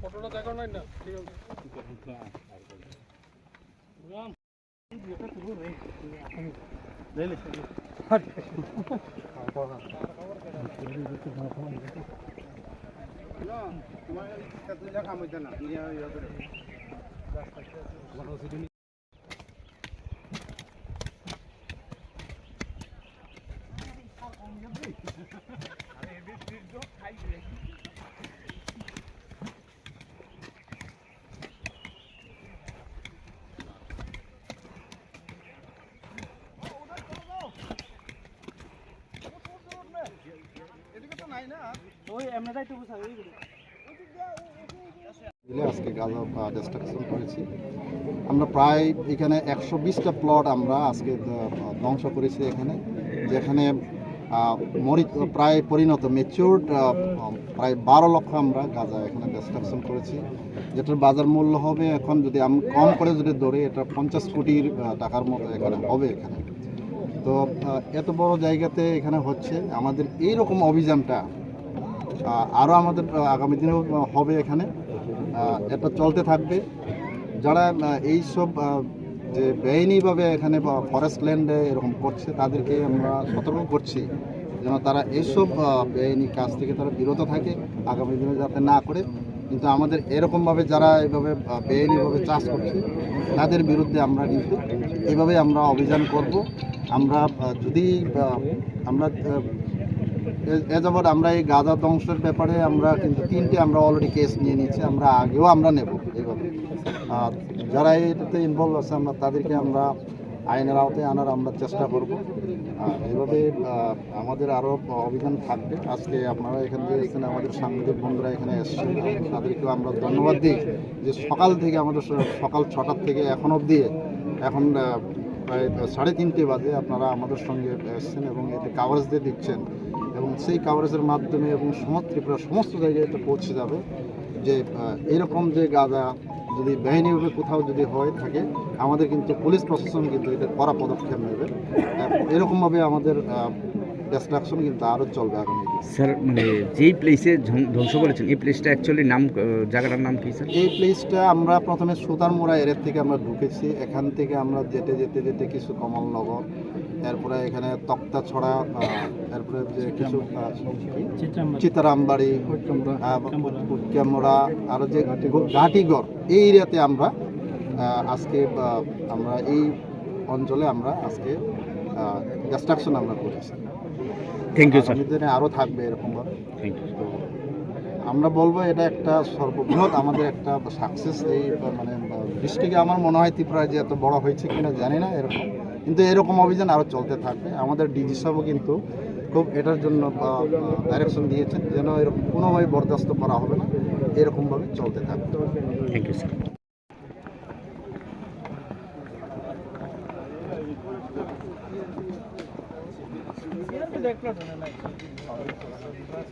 ফটোটা দেখো নাই না ঠিক আছে আজকে গাঁজা ডিস্ট্রাকশন করেছি। আমরা প্রায় এখানে একশো বিশটা প্লট আমরা আজকে ধ্বংস করেছি এখানে। যেখানে মরি প্রায় পরিণত মেচিউর্ড প্রায় বারো লক্ষ আমরা গাঁজা এখানে ডিস্ট্রাকশন করেছি। যেটার বাজার মূল্য হবে এখন যদি আমি কম করে যদি ধরি এটা পঞ্চাশ কোটির টাকার মতো এখানে হবে এখানে। তো এত বড় জায়গাতে এখানে হচ্ছে আমাদের এই রকম অভিযানটা আরও আমাদের আগামী দিনেও হবে এখানে। এটা চলতে থাকবে। যারা আহ, এইসব আহ, যে বেআইনিভাবে এখানে ফরেস্ট ল্যান্ডে এরকম করছে, তাদেরকে আমরা সতর্ক করছি যেন তারা এইসব বেআইনি কাজ থেকে তারা বিরত থাকে, আগামী দিনে যাতে না করে। কিন্তু আমাদের এরকমভাবে যারা এভাবে বেআইনিভাবে চাষ করছে, তাদের বিরুদ্ধে আমরা কিন্তু এইভাবে আমরা অভিযান করব। আমরা যদি আমরা এ- যাবৎ আমরা এই গাঁজা ধ্বংসের ব্যাপারে আমরা কিন্তু তিনটে আমরা অলরেডি কেস নিয়ে নিচ্ছি আমরা আগেও আমরা নেব এইভাবে আর যারা এটাতে ইনভলভ আছে আমরা, তাদেরকে আমরা আইনের আওতায় আনার আমরা চেষ্টা করব। আর এইভাবে আমাদের আরও অভিযান থাকবে। আজকে আপনারা এখান থেকে এসেছেন, আমাদের সাংবাদিক বন্ধুরা এখানে এসেছেন। তাদেরকেও আমরা ধন্যবাদ দিই যে সকাল থেকে আমাদের সকাল ছটার থেকে এখন অবধি, এখন প্রায় সাড়ে তিনটে বাজে আপনারা আমাদের সঙ্গে এসেছেন এবং এতে কাভারেজ দিয়ে দিচ্ছেন। এবং সেই কাভারেজের মাধ্যমে এবং সমস্ত ত্রিপুরা সমস্ত জায়গায় এটা পৌঁছে যাবে যে এরকম যে গাঁজা যদি বেআইনিভাবে কোথাও যদি হয়ে থাকে, আমাদের কিন্তু পুলিশ প্রশাসন কিন্তু এটা কড়া পদক্ষেপ নেবে। এরকমভাবে আমাদের ডিস্ট্রাকশন কিন্তু আরও চলবে আগামী স্যার মানে যেই প্লেসে ধ্বংস করেছেন এই প্লেসটা অ্যাকচুয়ালি নাম জায়গাটার নাম কি স্যার? এই প্লেসটা আমরা প্রথমে সুতারমোড়া এরিয়া থেকে আমরা ঢুকেছি। এখান থেকে আমরা যেতে যেতে যেতে কিছু কমলনগর এরপরে এখানে তক্তা ছড়া এরপরে যে কিছু চিতারামবাড়ি। উটকামোড়া আর যে ঘাটিগড় এই এরিয়াতে আমরা আজকে আমরা এই অঞ্চলে আমরা আজকে ডিস্ট্রাকশন আমরা করেছি। থ্যাংক ইউ স্যার দিনে আরও থাকবে এরকমভাবে থ্যাংক ইউ আমরা বলব এটা একটা সর্ববৃহৎ আমাদের একটা সাকসেস এই মানে ডিস্ট্রিক্টে আমার মনে হয় ত্রিপুরায় যে এত বড় হয়েছে কিনা জানি না এরকম। কিন্তু এরকম অভিযান আরও চলতে থাকবে। আমাদের ডিজি সাহেবও কিন্তু খুব এটার জন্য ডাইরেকশন দিয়েছেন যেন এরকম কোনোভাবে বরদাস্ত করা হবে না এরকমভাবে চলতে থাকবে। Thank you sir date plot होने लगा